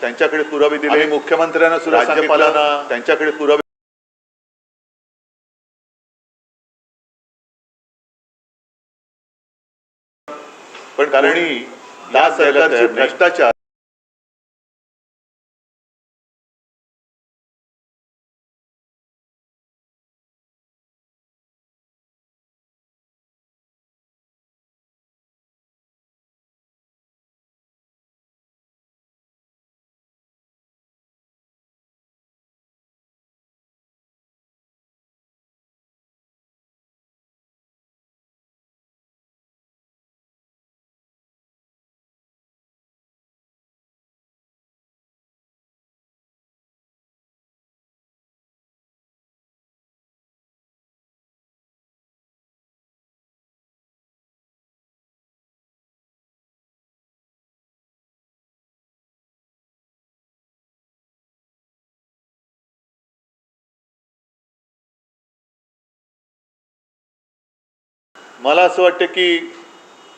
त्यांच्याकडे पुरावे दिले. मुख्यमंत्र्यांना सुद्धा राज्यपालांना त्यांच्याकडे पुरावे पण कारण भ्रष्टाचार मला असं वाटतं की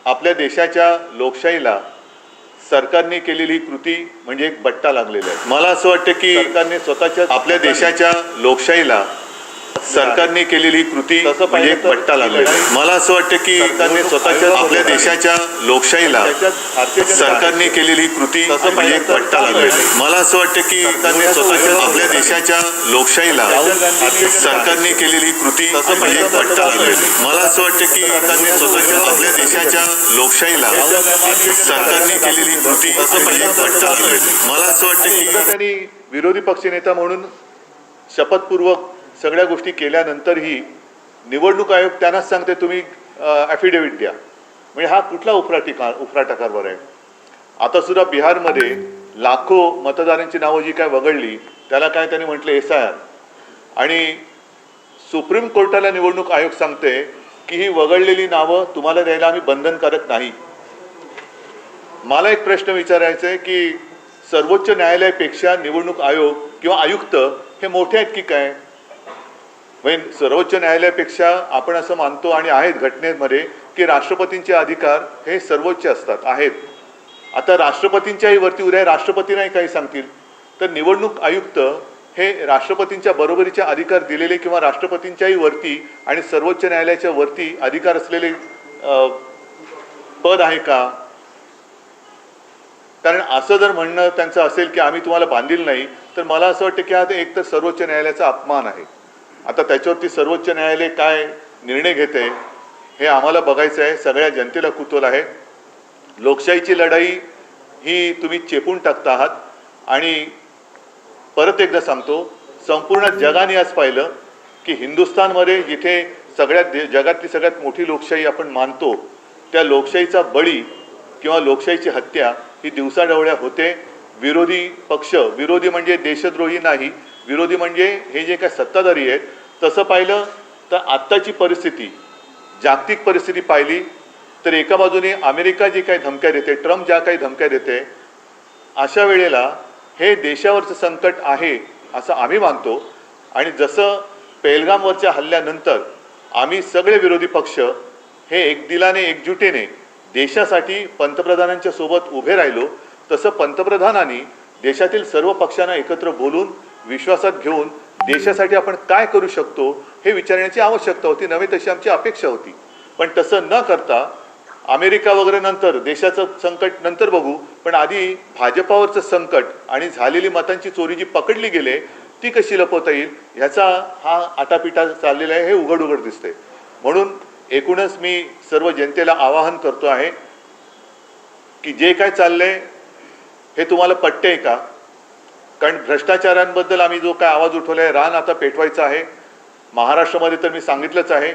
आपल्या देशाच्या लोकशाहीला सरकारने केलेली कृती म्हणजे एक बट्टा लागलेला आहे. मला असं वाटतं की सरकारने स्वतःच्या आपल्या देशाच्या लोकशाहीला सरकारने केलेली कृती म्हणजे एक तर बट्टा लागलेला आहे मला असं वाटतं की सरकारने स्वतःच्या आपल्या देशाच्या लोकशाहीला सरकारने केलेली कृती म्हणजे लागलेला आहे. मला असं वाटतं की सरकारने स्वतःच्या आपल्या देशाच्या लोकशाहीला सरकारने केलेली कृती म्हणजे लागलेला आहे. मला असं वाटतं की सरकारने स्वतःच्या आपल्या देशाच्या लोकशाहीला सरकारने केलेली कृती म्हणजे लागलेला आहे. मला असं वाटतं की त्यांनी विरोधी पक्षनेता म्हणून शपथपूर्वक सगळ्या गोष्टी केल्यानंतरही निवडणूक आयोग त्यांनाच सांगते तुम्ही ॲफिडेव्हिट द्या. म्हणजे हा कुठला उफराटी का उफराटा कारभार आहे? आता सुद्धा बिहारमध्ये लाखो मतदारांची नावं जी काय वगळली त्याला काय त्यांनी म्हटलं एस आय आर. आणि सुप्रीम कोर्टाला निवडणूक आयोग सांगते की ही वगळलेली नावं तुम्हाला द्यायला आम्ही बंधनकारक नाही. मला एक प्रश्न विचारायचा आहे की सर्वोच्च न्यायालयापेक्षा निवडणूक आयोग किंवा आयुक्त हे मोठे आहेत की काय? म्हणजे सर्वोच्च न्यायालयापेक्षा आपण असं मानतो आणि आहेत घटनेमध्ये की राष्ट्रपतींचे अधिकार हे सर्वोच्च असतात आहेत. आता राष्ट्रपतींच्याही वरती उद्या राष्ट्रपती नाही काही सांगतील. तर निवडणूक आयुक्त हे राष्ट्रपतींच्या बरोबरीचे अधिकार दिलेले किंवा राष्ट्रपतींच्याही वरती आणि सर्वोच्च न्यायालयाच्या वरती अधिकार असलेले पद आहे का? कारण असं जर म्हणणं त्यांचं असेल की आम्ही तुम्हाला बांधील नाही तर मला असं वाटतं की हा एक तर सर्वोच्च न्यायालयाचा अपमान आहे. आता त्याच्यावरती सर्वोच्च न्यायालय काय निर्णय घेते हे आम्हाला बघायचं आहे. सगळ्या जनतेला कुतूल आहे. लोकशाहीची लढाई ही तुम्ही चेपून टाकता आहात. आणि परत एकदा सांगतो संपूर्ण जगाने आज पाहिलं की हिंदुस्थानमध्ये जिथे सगळ्यात दे- जगातली सगळ्यात मोठी लोकशाही आपण मानतो त्या लोकशाहीचा बळी किंवा लोकशाहीची हत्या ही दिवसाढवळ्या होते. विरोधी पक्ष विरोधी म्हणजे देशद्रोही नाही विरोधी म्हणजे हे जे काय सत्ताधारी आहेत तसं पाहिलं तर आत्ताची परिस्थिती जागतिक परिस्थिती पाहिली तर एका बाजूने अमेरिका जी काही धमक्या देते ट्रम्प ज्या काही धमक्या देते अशा वेळेला हे देशावरचं संकट आहे असं आम्ही मानतो. आणि जसं पेलगामवरच्या हल्ल्यानंतर आम्ही सगळे विरोधी पक्ष हे एकदिलाने एकजुटीने देशासाठी पंतप्रधानांच्या सोबत उभे राहिलो तसं पंतप्रधानांनी देशातील सर्व पक्षांना एकत्र बोलून विश्वासात घेऊन देशासाठी आपण काय करू शकतो हे विचारण्याची आवश्यकता होती. नव्हे तशी आमची अपेक्षा होती. पण तसं न करता अमेरिका वगैरे नंतर देशाचं संकट नंतर बघू. पण आधी भाजपावरचं संकट आणि झालेली मतांची चोरी जी पकडली गेले ती कशी लपवता येईल? ह्याचा हा आटापिटा चाललेला आहे हे उघड उघड दिसते म्हणून एकूणच मी सर्व जनतेला आवाहन करतो आहे की जे काय चाललंय हे तुम्हाला पटते का? कारण भ्रष्टाचारांबद्दल आम्ही जो काय आवाज उठवला आहे रान आता पेटवायचा आहे. महाराष्ट्रामध्ये तर मी सांगितलंच आहे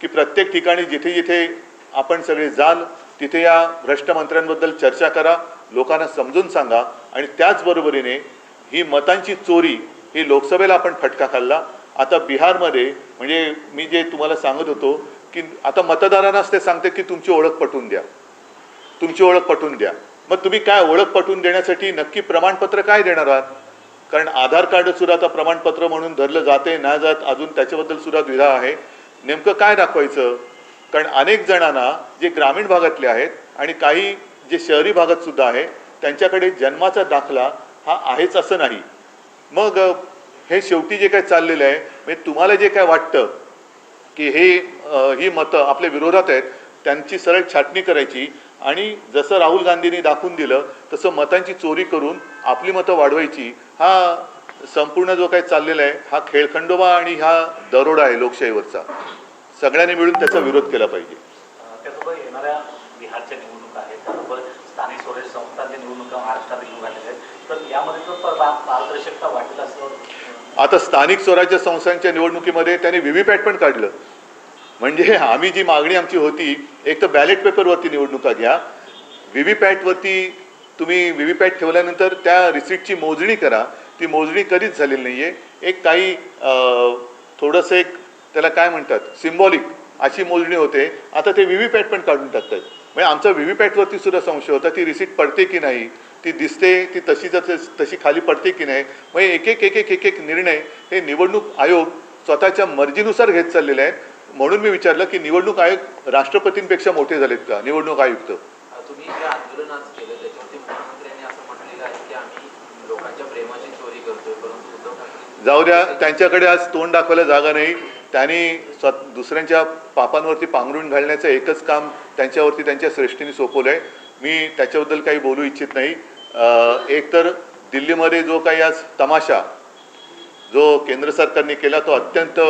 की प्रत्येक ठिकाणी जिथे जिथे आपण सगळे जाल तिथे या भ्रष्ट मंत्र्यांबद्दल चर्चा करा लोकांना समजून सांगा आणि त्याचबरोबरीने ही मतांची चोरी ही लोकसभेला आपण फटका खाल्ला. आता बिहारमध्ये म्हणजे मी जे तुम्हाला सांगत होतो की आता मतदारांनाच ते सांगते की तुमची ओळख पटवून द्या. तुमची ओळख पटवून द्या. मग तुम्ही काय ओळख पटवून देण्यासाठी नक्की प्रमाणपत्र काय देणार आहात? कारण आधार कार्ड सुद्धा आता प्रमाणपत्र म्हणून धरलं जाते ना जात अजून त्याच्याबद्दल सुद्धा द्विधा आहे. नेमकं काय दाखवायचं? कारण अनेक जणांना जे ग्रामीण भागातले आहेत आणि काही जे शहरी भागात सुद्धा आहे त्यांच्याकडे जन्माचा दाखला हा आहेच असं नाही. मग हे शेवटी जे काय चाललेलं आहे म्हणजे तुम्हाला जे काय वाटतं की हे ही मतं आपल्या विरोधात आहेत त्यांची सरळ छाटणी करायची आणि जसं राहुल गांधींनी दाखवून दिलं तसं मतांची चोरी करून आपली मतं वाढवायची हा संपूर्ण जो काही चाललेला आहे हा खेळखंडोबा आणि हा दरोडा आहे लोकशाहीवरचा. सगळ्यांनी मिळून त्याचा विरोध केला पाहिजे. अं, त्यासोबत येणाऱ्या बिहारच्या निवडणुका आहेत त्यासोबत स्थानिक स्वराज्य संस्थांच्या निवडणुका महाराष्ट्रात येऊन राहिलेल्या आहेत. तर यामध्ये तर पा- पारदर्शकता वाटेल असं अं, आता स्थानिक स्वराज्य संस्थांच्या निवडणुकीमध्ये त्यांनी व्हीव्हीपॅट पण काढलं. म्हणजे आम्ही जी मागणी आमची होती एक तर बॅलेट पेपरवरती निवडणुका घ्या. व्हीव्हीपॅटवरती तुम्ही व्हीव्हीपॅट ठेवल्यानंतर त्या रिसिप्टची मोजणी करा. ती मोजणी कधीच झालेली नाही आहे एक काही थोडंसं एक त्याला काय म्हणतात सिम्बॉलिक अशी मोजणी होते. आता ते व्हीव्हीपॅट पण काढून टाकतात. म्हणजे आमचा व्हीव्हीपॅटवरती सुद्धा संशय होता ती रिसिप्ट पडते की नाही? ती दिसते ती तशी जर तशी खाली पडते की नाही? म्हणजे एक एक एक एक एक एक निर्णय हे निवडणूक आयोग स्वतःच्या मर्जीनुसार घेत चाललेले आहेत. म्हणून मी विचारलं की निवडणूक आयोग राष्ट्रपतींपेक्षा मोठे झालेत का? निवडणूक आयुक्त. जाऊ द्या त्यांच्याकडे आज तोंड दाखवायला जागा नाही. त्यांनी दुसऱ्यांच्या पापांवरती पांघरून घालण्याचं एकच काम त्यांच्यावरती त्यांच्या श्रेष्ठीने सोपवलं आहे मी त्याच्याबद्दल काही बोलू इच्छित नाही. एक तर दिल्लीमध्ये जो काही आज तमाशा जो केंद्र सरकारने केला तो अत्यंत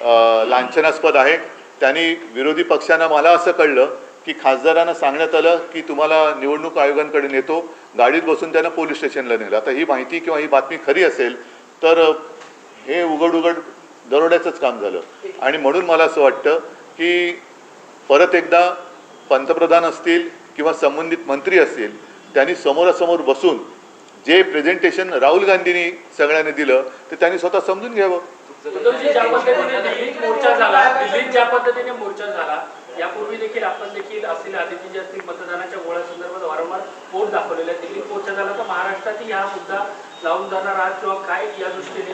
लांछनास्पद आहे. त्यांनी विरोधी पक्षांना मला असं कळलं की खासदारांना सांगण्यात आलं की तुम्हाला निवडणूक आयोगांकडे नेतो गाडीत बसून त्यांना पोलीस स्टेशनला नेलं. आता ही माहिती किंवा ही बातमी खरी असेल तर हे उघड उघड दरोड्याचंच काम झालं. आणि म्हणून मला असं वाटतं की परत एकदा पंतप्रधान असतील किंवा संबंधित मंत्री असतील त्यांनी समोरासमोर बसून जे प्रेझेंटेशन राहुल गांधींनी सगळ्यांनी दिलं ते त्यांनी स्वतः समजून घ्यावं. उद्धवजी ज्या पद्धतीने दिल्लीत मोर्चा झाला दिल्लीत ज्या पद्धतीने मोर्चा झाला यापूर्वी देखील आपण देखील असलेले आदिती जे असतील मतदानाच्या गोळ्या संदर्भात वारंवार पोट दाखवलेला आहे दिल्लीत मोर्चा झाला तर महाराष्ट्रातही हा मुद्दा लावून जाणार आहात किंवा काय या दृष्टीने?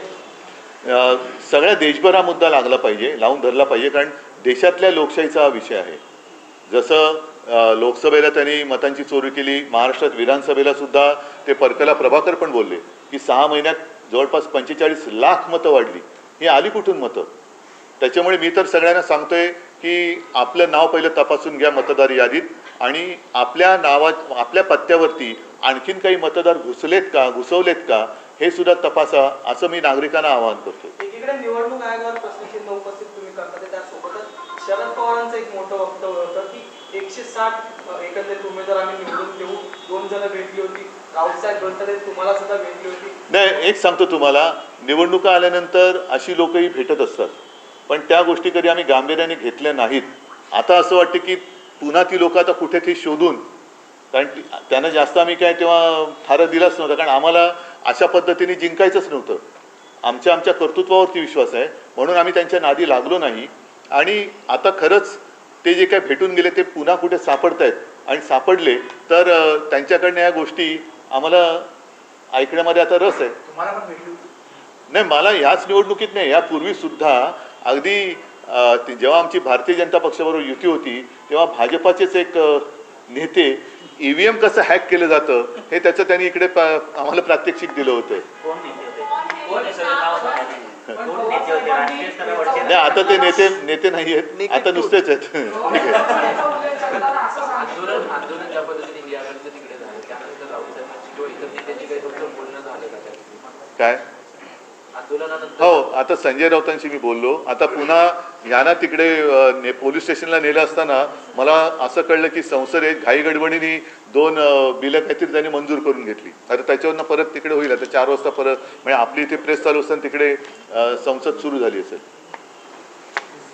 सगळ्या देशभर हा मुद्दा लागला पाहिजे लावून धरला पाहिजे कारण देशातल्या लोकशाहीचा हा विषय आहे. जसं लोकसभेला त्यांनी मतांची चोरी केली महाराष्ट्रात विधानसभेला सुद्धा ते परकला प्रभाकर पण बोलले की सहा महिन्यात जवळपास पंचेचाळीस लाख मतं वाढली. ही आली कुठून मतं? त्याच्यामुळे मी तर सगळ्यांना सांगतोय की आपलं नाव पहिलं तपासून घ्या मतदार यादीत आणि आपल्या नावा आपल्या पत्त्यावरती आणखीन काही मतदार घुसलेत का घुसवलेत का हे सुद्धा तपासा असं मी नागरिकांना आवाहन करतो निवडणूक आयोगावर प्रश्नचिन्ह उपस्थित तुम्ही करता त्यासोबतच शरद पवारांचं एक मोठं वक्तव्य होतं की एकशे साठ एकंदरीत उमेदवार आम्ही निवडून देऊ दोन जण भेटली होती. नाही एक सांगतो तुम्हाला. निवडणुका आल्यानंतर अशी लोकही भेटत असतात. पण त्या गोष्टी कधी आम्ही गांभीर्याने घेतल्या नाहीत. आता असं वाटतं की पुन्हा ती लोक आता कुठे ती शोधून कारण त्यांना जास्त आम्ही काय तेव्हा फारं दिलाच नव्हता. कारण आम्हाला अशा पद्धतीने जिंकायचंच नव्हतं. आमच्या आमच्या कर्तृत्वावरती विश्वास आहे. म्हणून आम्ही त्यांच्या नादी लागलो नाही. आणि आता खरंच ते जे काय भेटून गेले ते पुन्हा कुठे सापडत आहेत आणि सापडले तर त्यांच्याकडनं या गोष्टी आम्हाला ऐकण्यामध्ये आता रस आहे. नाही मला ह्याच निवडणुकीत नाही यापूर्वी सुद्धा अगदी जेव्हा आमची भारतीय जनता पक्षाबरोबर युती होती तेव्हा भाजपाचेच एक नेते ईव्हीएम कसं हॅक केलं जातं हे त्याचं त्यांनी इकडे आम्हाला प्रात्यक्षिक दिलं होतं. कोण नेते होते? कोण सगळं नाव सांगा तुम्ही. कोण नेते होते? राष्ट्रीय स्तरावरचे नाही आता ते नेते नेते नाही आहेत आता नुसतेच आहेत. ठीक आहे आंदोलन आंदोलन ज्या पद्धतीने इंडिया आघाडीचं तिकडे झालं त्यानंतर राहुल साहेबांची किंवा इतर नेत्यांची काही तुमचं बोलणं झालं का त्या काय? हो आता संजय राऊतांशी मी बोललो. आता पुन्हा यांना तिकडे ने पोलीस स्टेशनला नेलं असताना मला असं कळलं की संसदेत घाई गडबडीने दोन बिलं काहीतरी त्यांनी मंजूर करून घेतली. आता त्याच्यावरनं परत तिकडे होईल. आता चार वाजता परत म्हणजे आपली इथे प्रेस चालू असताना तिकडे संसद सुरू झाली असेल.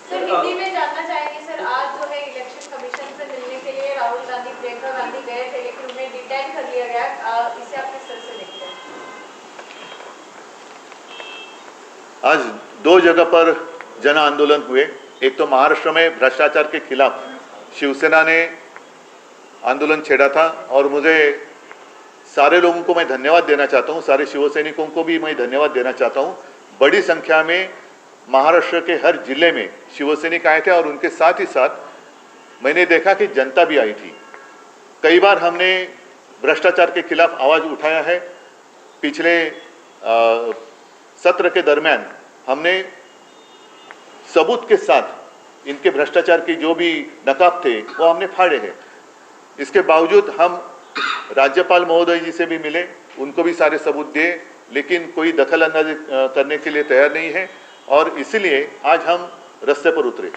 सर हिंदी में जानना चाहेंगे सर आज जो है इलेक्शन आज दो जगह पर जन आंदोलन हुए। एक तो महाराष्ट्र में भ्रष्टाचार के खिलाफ शिवसेना ने आंदोलन छेड़ा था और मुझे सारे लोगों को मैं धन्यवाद देना चाहता हूँ सारे शिवसैनिकों को भी मैं धन्यवाद देना चाहता हूँ। बड़ी संख्या में महाराष्ट्र के हर ज़िले में शिवसैनिक आए थे और उनके साथ ही साथ मैंने देखा कि जनता भी आई थी। कई बार हमने भ्रष्टाचार के खिलाफ आवाज़ उठाया है। पिछले अ, सत्र के दरमियान हमने सबूत के साथ इनके भ्रष्टाचार के जो भी नकाब थे, वो हमने फाड़े हैं। इसके बावजूद हम राज्यपाल महोदय जी से भी मिले, उनको भी सारे सबूत दिए, लेकिन कोई दखल अंदाजी करने के लिए तैयार नहीं है और इसीलिए आज हम रस्ते पर उतरे।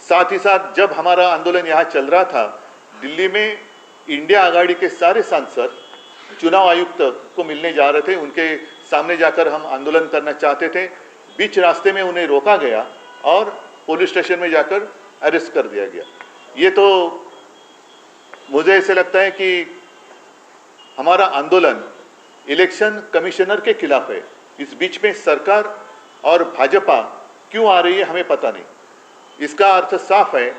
साथ ही साथ जब हमारा आंदोलन यहाँ चल रहा था, दिल्ली में इंडिया आघाड़ी के सारे सांसद, चुनाव आयुक्त को मिलने जा रहे थे, उनके सामने जाकर हम आंदोलन करना चाहते थे। बीच रास्ते में उन्हें रोका गया और पुलिस स्टेशन में जाकर अरेस्ट कर दिया गया। ये तो मुझे ऐसे लगता है कि हमारा आंदोलन इलेक्शन कमिश्नर के खिलाफ है। इस बीच में सरकार और भाजपा क्यों आ रही है, हमें पता नहीं। इसका अर्थ साफ़ है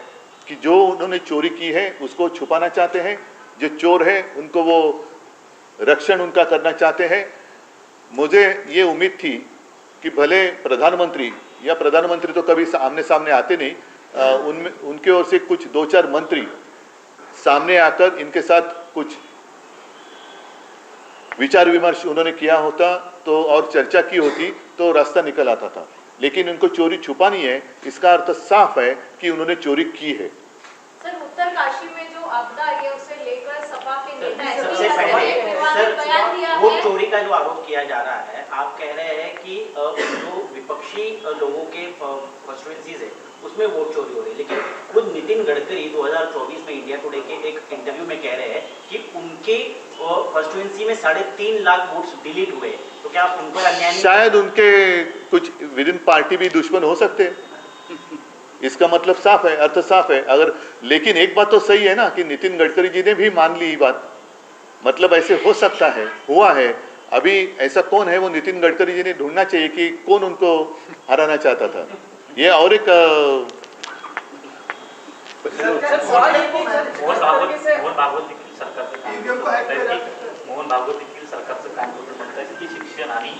कि जो उन्होंने चोरी की है, उसको छुपाना चाहते हैं। जो चोर है, उनको वो रक्षण उनका करना चाहते हैं। मुझे ये उम्मीद थी कि भले प्रधानमंत्री, या प्रधानमंत्री तो कभी आमने सामने आते नहीं उनमें, उनके ओर से कुछ दो चार मंत्री सामने आकर इनके साथ कुछ विचार विमर्श उन्होंने किया होता तो और चर्चा की होती तो रास्ता निकल आता था। लेकिन उनको चोरी छुपानी है, इसका अर्थ साफ़ है कि उन्होंने चोरी की है। सर उत्तर काशी में जो आपदा आई है उसे लेकर सपा के नेता एस सबसे पहले दिया सर वो चोरी का जो आरोप किया जा रहा है आप कह रहे हैं कि जो विपक्षी लोगों के कॉन्स्टिट्यूंसीज है उसमें वोट चोरी हो रही है। लेकिन खुद नितिन गडकरी 2024 में इंडिया टुडे के एक इंटरव्यू में कह रहे हैं कि उनके कॉन्स्टिट्यूंसी में साढ़े तीन लाख वोट्स डिलीट हुए तो क्या आप उन पर अन्याय शायद उनके कुछ विद इन पार्टी भी दुश्मन हो सकते हैं। इसका मतलब साफ़ है अर्थ साफ़ है। अगर लेकिन एक बात तो सही है ना कि नितिन गडकरी जी ने भी मान ली ये बात। मतलब ऐसे हो सकता है हुआ है। अभी ऐसा कौन है वो नितिन गडकरी जी ने ढूंढना चाहिए कि कौन उनको हराना चाहता था? ये और एक मोहन भागवत मोहन भागवत देखील सरकारचं काम EVM को करत hack आहेत केलं. की मोहन भागवत देखील सरकारचं काम करतो म्हणतात की शिक्षण आणि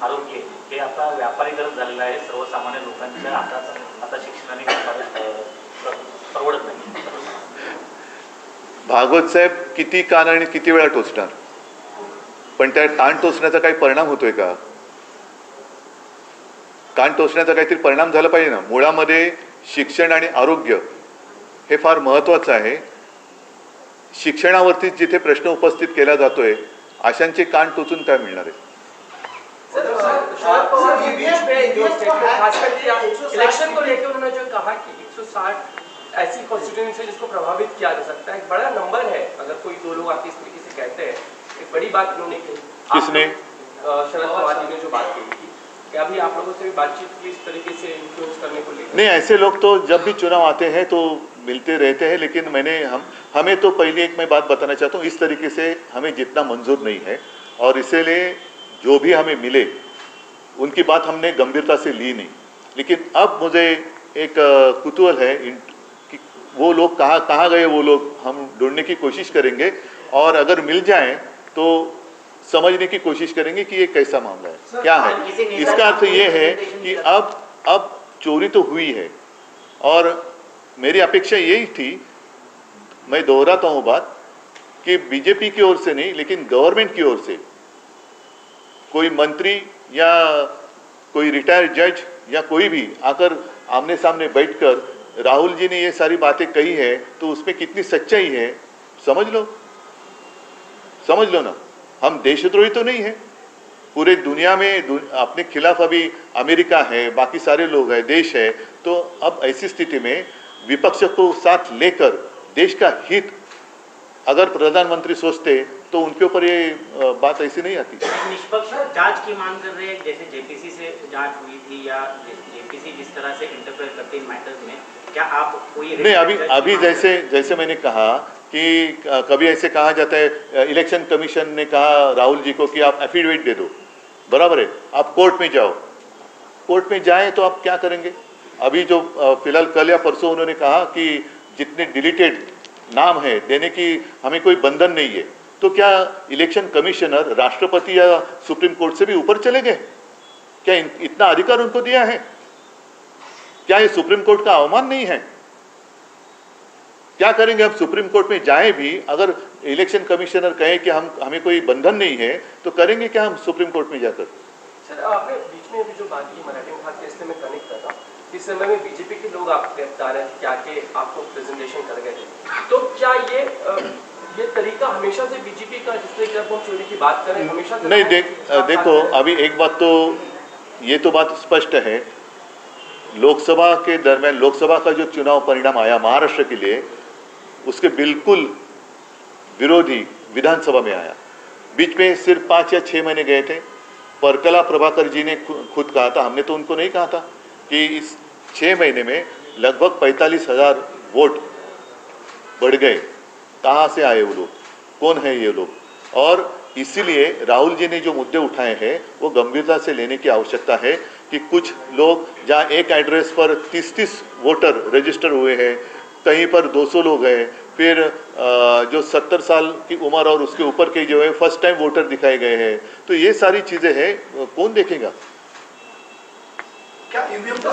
आरोग्य हे आता व्यापारीकरण झालेलं आहे. सर्वसामान्य लोकांच्या हातात आता शिक्षण आणि व्यापार अ, प्र- परवडत नाही. भागवत साहेब किती कान आणि किती वेळा टोचणार? पण त्या कान टोचण्याचा काही परिणाम होतोय का? कान टोचण्याचा काहीतरी परिणाम झाला पाहिजे ना? मुळामध्ये शिक्षण आणि आरोग्य हे फार महत्त्वाचं आहे. शिक्षणावरती जिथे प्रश्न उपस्थित केला जातोय अशांचे कान टोचून काय मिळणार आहे? इलेक्शन को लेकर उन्होंने जो कहा कि 160 ऐसी कॉन्स्टिट्यूंसी जिसको प्रभावित किया जा सकता है। एक बड़ा नंबर है अगर कोई दो लोग आके इस तरीके से कहते हैं एक बड़ी बात उन्होंने कही। किसने? शरद पवार जी ने जो बात कही थी अभी आप लोगों से भी बातचीत की इस तरीके से इन्फ्लुएंस करने को लेकर। नहीं ऐसे लोग तो जब भी चुनाव आते हैं तो मिलते रहते हैं लेकिन मैंने हम हमें तो पहले एक मैं बात बताना चाहता हूँ इस तरीके से हमें जितना मंजूर नहीं है और इसीलिए जो भी हमें मिले उनकी बात हमने गंभीरता से ली नहीं। लेकिन अब मुझे एक कुतूहल है वो लोग कहाँ कहाँ गए वो लोग हम ढूँढने की कोशिश करेंगे। और अगर मिल जाए तो समझने की कोशिश करेंगे कि ये कैसा मामला है क्या है। इसका अर्थ ये है कि अब अब चोरी तो हुई है। और मेरी अपेक्षा यही थी मैं दोहराता हूँ बात कि बीजेपी की ओर से नहीं लेकिन गवर्नमेंट की ओर से कोई मंत्री या कोई रिटायर्ड जज या कोई भी आकर आमने सामने बैठकर राहुल जी ने ये सारी बातें कही है तो उसमें कितनी सच्चाई है? समझ लो। समझ लो ना। हम देशद्रोही तो नहीं है। पूरे दुनिया में दु, अपने खिलाफ अभी अमेरिका है बाकी सारे लोग हैं देश है तो अब ऐसी स्थिति में विपक्ष को साथ लेकर देश का हित अगर प्रधानमंत्री सोचते तो उनके ऊपर ये बात ऐसी नहीं आती। निष्पक्ष जाँच की मांग कर रहे हैं जैसे जेपीसी से जाँच हुई थी या जेपीसी जिस तरह से इंटरफेयर करते मैटर्स में क्या आप कोई नहीं अभी अभी जैसे जैसे मैंने कहा कि कभी ऐसे कहा जाता है इलेक्शन कमीशन ने कहा राहुल जी को कि आप एफिडेविट दे दो। बराबर है? आप कोर्ट में जाओ। कोर्ट में जाए तो आप क्या करेंगे? अभी जो फ़िलहाल कल या परसों उन्होंने कहा कि जितने डिलीटेड नाम है देने की हमें कोई बंधन नहीं है तो क्या इलेक्शन कमिश्नर राष्ट्रपति या सुप्रीम कोर्ट से भी ऊपर चले गए? क्या इतना अधिकार उनको दिया है? क्या ये सुप्रीम कोर्ट का अवमान नहीं है? क्या करेंगे हम सुप्रीम कोर्ट में जाएँ भी अगर इलेक्शन कमिश्नर कहे कि हम हमें कोई बंधन नहीं है तो करेंगे क्या हम सुप्रीम कोर्ट में जाकर? सर आपने बीच में अभी जो बात की मराठी में खास मैं कनेक्ट इस समय में बीजेपी के लोग आप बता रहे थे क्या के आपको प्रेजेंटेशन कर गए थे। तो क्या ये ये तरीका हमेशा से बीजेपी का जिससे जब हम चोरी की बात करें हमेशा नहीं देख देखो अभी एक बात तो ये तो बात स्पष्ट है। लोकसभा के दरमियान, लोकसभा का जो चुनाव परिणाम आया महाराष्ट्र के लिए, उसके बिल्कुल विरोधी विधानसभा में आया। बीच में सिर्फ़ पाँच या छः महीने गए थे। परकला प्रभाकर जी ने खुद कहा था, हमने तो उनको नहीं कहा था कि इस छः महीने में लगभग पैंतालीस हज़ार वोट बढ़ गए। कहाँ से आए वो लोग? कौन है ये लोग? और इसीलिए राहुल जी ने जो मुद्दे उठाए हैं, वो गंभीरता से लेने की आवश्यकता है। कि कुछ लोग जहाँ एक एड्रेस पर 30-30 वोटर रजिस्टर हुए हैं कहीं पर 200 लोग हैं फिर जो 70 साल की उम्र और उसके ऊपर के जो है फ़र्स्ट टाइम वोटर दिखाए गए हैं। तो ये सारी चीज़ें हैं कौन देखेगा? क्या ईवीएम तो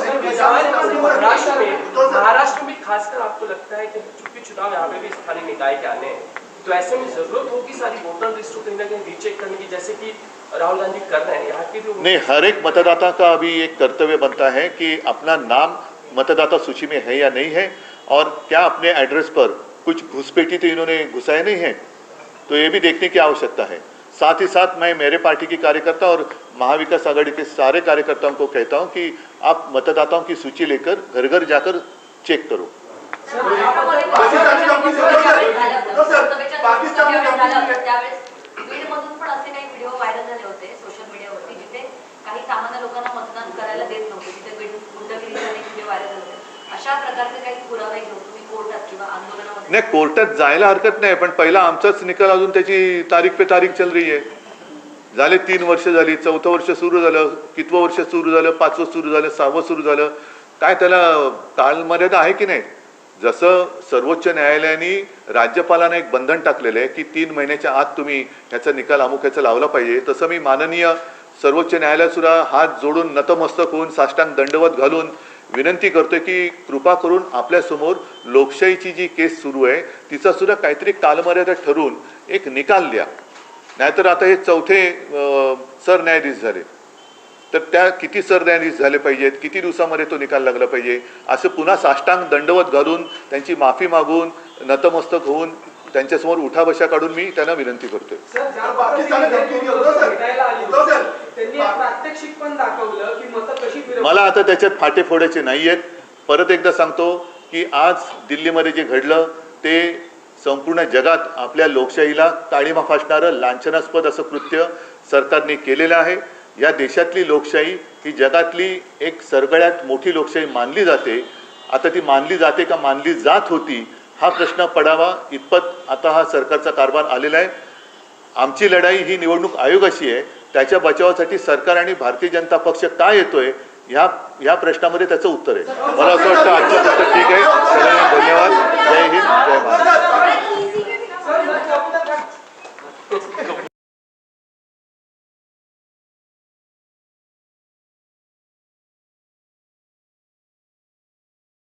महाराष्ट्र में महाराष्ट्र में खासकर आपको लगता है कि चूँकि चुनाव यहाँ पे भी स्थानीय निकाय के आने हैं तो ऐसे में ज़रूरत होगी सारी वोटर लिस्ट को कहीं ना कहीं रीचेक करने की जैसे कि राहुल गांधी कर रहे हैं यहाँ के भी नहीं हर एक मतदाता का अभी एक कर्तव्य बनता है कि अपना नाम मतदाता सूची में है या नहीं है और क्या अपने एड्रेस पर कुछ घुसपैठी तो इन्होंने घुसाए नहीं है तो ये भी देखने की आवश्यकता है साथ ही साथ मैं मेरे पार्टी के कार्यकर्ता और महाविकास आघाड़ी के सारे कार्यकर्ताओं को कहता हूँ कि आप मतदाताओं की सूची लेकर घर घर जाकर चेक करो पाकिस्तानी व्हायरल झाले होते सोशल मीडियावरती जिथे काही सामान्य लोकांना मतदान करायला देत नव्हते. तिथे गुंडगिरीचे अनेक व्हिडिओ व्हायरल झाले होते. अशा प्रकारचे काही पुरावे घेऊन तुम्ही कोर्टात किंवा आंदोलनामध्ये नाही कोर्टात जायला हरकत नाही पण पहिला आमचाच निकाल अजून त्याची तारीख पे तारीख चल रही आहे. झाले तीन वर्ष झाली चौथं वर्ष सुरू झालं कितवं वर्ष सुरू झालं पाचवं सुरू झालं सहावं सुरू झालं काय त्याला कालमर्यादा आहे की नाही? जसं सर्वोच्च न्यायालयाने राज्यपालांना एक बंधन टाकलेलं आहे की तीन महिन्याच्या आत तुम्ही ह्याचा निकाल अमुक ह्याचा लावला पाहिजे तसं मी माननीय सर्वोच्च न्यायालयात सुद्धा हात जोडून नतमस्तक होऊन साष्टांग दंडवत घालून विनंती करतोय की कृपा करून आपल्यासमोर लोकशाहीची जी केस सुरू आहे तिचा सुद्धा काहीतरी कालमर्यादा ठरवून एक निकाल द्या. नाहीतर आता हे चौथे सरन्यायाधीश झाले. तर त्या किती सरन्यायाधीश झाले पाहिजेत किती दिवसामध्ये तो निकाल लागला पाहिजे असं पुन्हा साष्टांग दंडवत घालून त्यांची माफी मागून नतमस्तक होऊन त्यांच्यासमोर उठाबशा काढून मी त्यांना विनंती करतोय. मला आता त्याच्यात फाटे फोडायचे नाही आहेत परत एकदा सांगतो की आज दिल्लीमध्ये जे घडलं ते संपूर्ण जगात आपल्या लोकशाहीला काळीमा फासणारं लांछनास्पद असं कृत्य सरकारने केलेलं आहे. या देशातली लोकशाही ही जगातली एक सगळ्यात मोठी लोकशाही मानली जाते. आता ती मानली जाते का मानली जात होती हा प्रश्न पडावा इतपत आता हा सरकारचा कारभार आलेला आहे. आमची लढाई ही निवडणूक आयोगाशी आहे त्याच्या बचावासाठी सरकार आणि भारतीय जनता पक्ष काय येतोय ह्या ह्या प्रश्नामध्ये त्याचं उत्तर आहे. मला असं वाटतं आजचं सत्र ठीक आहे. सगळ्यांना धन्यवाद. जय हिंद जय भारत.